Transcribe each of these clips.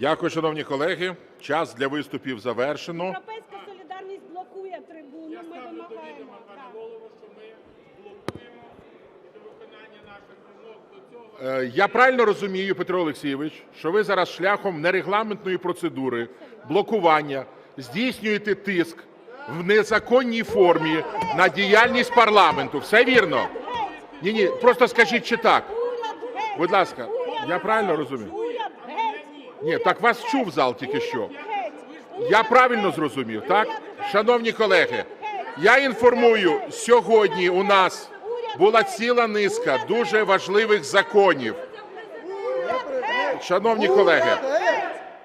Дякую, шановні колеги. Час для виступів завершено. Європейська солідарність блокує трибуну. Ми вимагаємо. Е, Я правильно розумію, Петро Олексійович, що ви зараз шляхом нерегламентної процедури блокування здійснюєте тиск в незаконній формі на діяльність парламенту. Все вірно? Ні, ні, просто скажіть, чи так. Будь ласка, я правильно розумію? Ні, так вас чув зал тільки що. Я правильно зрозумів, так? Шановні колеги, я інформую, сьогодні у нас була ціла низка дуже важливих законів. Шановні колеги,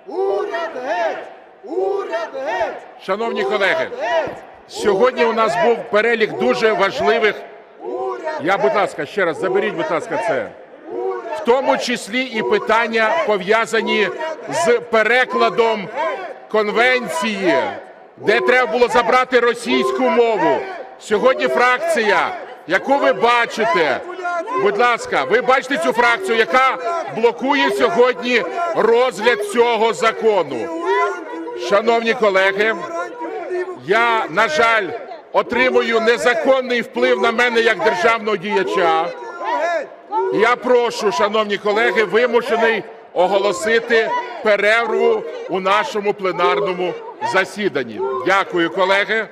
Уряд геть! Уряд геть! шановні колеги, сьогодні у нас був перелік дуже важливих. Я, будь ласка, ще раз заберіть, будь ласка, це. Тому числі і питання пов'язані з перекладом конвенції, де треба було забрати російську мову. Сьогодні фракція, яку ви бачите, будь ласка, ви бачите цю фракцію, яка блокує сьогодні розгляд цього закону. Шановні колеги, я, на жаль, отримую незаконний вплив на мене як державного діяча. Я прошу, шановні колеги, вимушений оголосити перерву у нашому пленарному засіданні. Дякую, колеги.